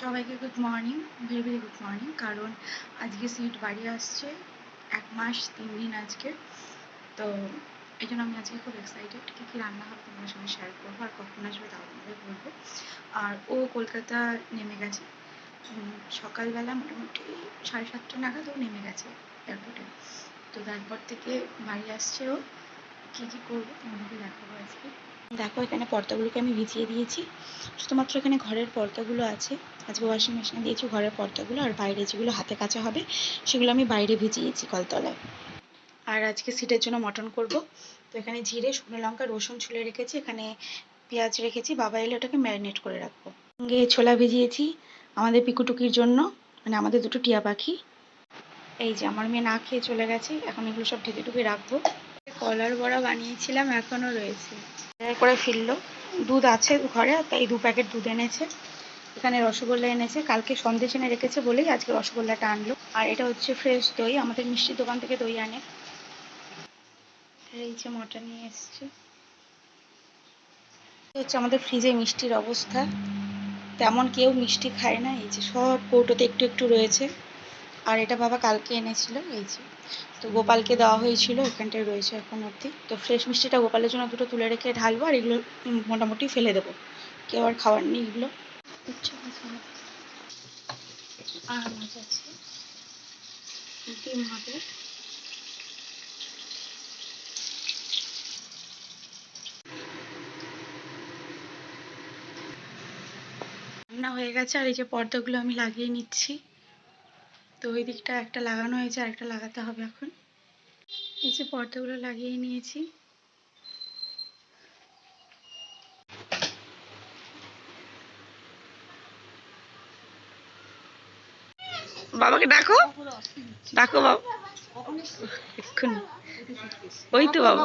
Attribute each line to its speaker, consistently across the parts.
Speaker 1: সবাইকে good morning very very good morning কারণ আজকে সিট বাড়ি আসছে, এক মাস, তিন দিন আজকে, তো এই জন্য আমি আজকে খুব এক্সাইটেড কী কী রান্না হবে তোমার সঙ্গে শেয়ার করব, আর কখন আসবে তাও তোমাদের বলব। আর ও কলকাতা নেমে গেছে সকালবেলা মোটামুটি সাড়ে সাতটা নাগাদ ও নেমে গেছে এয়ারপোর্টে তো তারপর থেকে বাড়ি আসছে ও, কী কী করব তোমাদেরকে দেখাবো আজকে। দেখো, এখানে পর্দাগুলোকে আমি ভিজিয়ে দিয়েছি। শুধুমাত্র এখানে ঘরের পর্দাগুলো আছে। আজকে ওয়াশিং মেশিনে দিয়েছি ঘরের পর্দাগুলো আর বাইরে যেগুলো হাতে কাচা হবে, সেগুলো আমি বাইরে ভিজিয়েছি কলতলায়। আর আজকে সিটের জন্য মটন করব। তো এখানে জিরে, শুকনো লঙ্কা, রসুন ছুলে রেখেছি। এখানে পেঁয়াজ রেখেছি। বাবা এলে ওটাকে ম্যারিনেট করে রাখব। সঙ্গে ছোলা ভিজিয়েছি আমাদের পিকুটুকির জন্য। মানে আমাদের দুটো টিয়া পাখি। এই যে আমার মেয়ে না খেয়ে চলে গেছে। এখন এগুলো সব ঢেকে টুকে রাখব। কলার বড়া বানিয়েছিলাম এখনও রয়েছে। করে ফিরলো। দুধ আছে ঘরে তাই দু প্যাকেট দুধ এনেছে। এখানে রসগোল্লা এনেছে। কালকে সন্দেশ এনে রেখেছে বলেই আজকে রসগোল্লাটা আনলো। আর এটা হচ্ছে ফ্রেশ দই, আমাদের মিষ্টির দোকান থেকে দই আনে। এই যে মটন নিয়ে এসছে। হচ্ছে আমাদের ফ্রিজে মিষ্টির অবস্থা। তেমন কেউ মিষ্টি খায় না। এই যে সব কৌটোতে একটু একটু রয়েছে। আর এটা বাবা কালকে এনেছিল, এই যে। তো গোপালকে দেওয়া হয়েছিল এখানটায় রয়েছে এখন অবধি। তো ফ্রেশ মিষ্টিটা গোপালের জন্য দুটো তুলে রেখে ঢালবো আর এগুলো মোটামুটি ফেলে দেবো। কেউ আর খাওয়ার নেই এগুলো। উচ্ছে আর মাছ আছে? ডিম হবে। রান্না হয়ে গেছে আর এই যে পর্দাগুলো আমি লাগিয়ে নিচ্ছি। তো ওই দিকটা একটা লাগানো হয়েছে আর একটা লাগাতে হবে এখন। এই যে পর্দাগুলো লাগিয়ে নিয়েছি। বাবাকে ডাকো। ডাকো বাবা। ওই তো বাবা।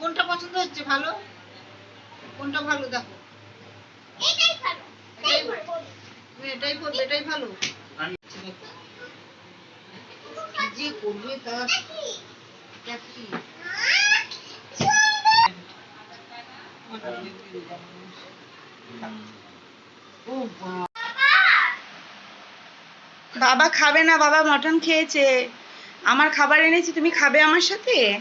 Speaker 2: কোনটা পছন্দ হচ্ছে ভালো? কোনটা ভালো দেখো। এটাই করবে এটাই ভালো।
Speaker 3: আমি
Speaker 2: যে করবে তার চাকরি বাবা
Speaker 1: বাবা খাবে না বাবা মটন খেয়েছে। আমার খাবার এনেছি তুমি খাবে আমার সাথে?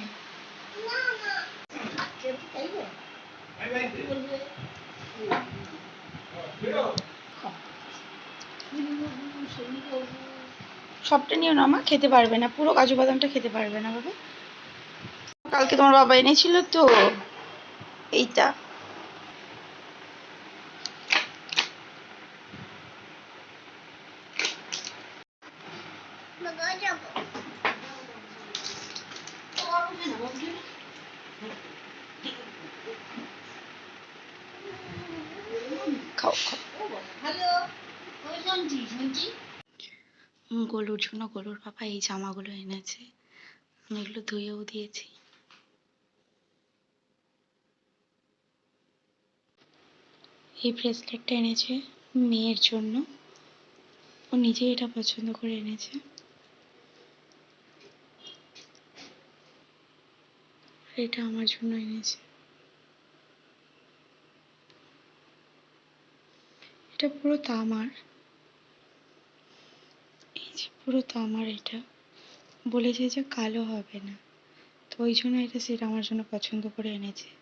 Speaker 1: সবটা নিও না, মা খেতে পারবে না, পুরো কাজু বাদামটা খেতে পারবে না বাবা। কালকে তোমার বাবা এনেছিল তো, এইটা। খাও খাও।
Speaker 2: হ্যালো ওই শুনছি শুনছি
Speaker 1: গোলুর জন্য গোলুর বাবা এই জামাগুলো এনেছে। আমি এগুলো ধুয়েও দিয়েছি। এই ব্রেসলেটটা এনেছে মেয়ের জন্য। ও নিজেই এটা পছন্দ করে এনেছে। এটা আমার জন্য এনেছে। এটা পুরো তামার। পুরো আমার এটা। বলেছে যে কালো হবে না। তো ওই জন্য এটা সেটা আমার জন্য পছন্দ করে এনেছে।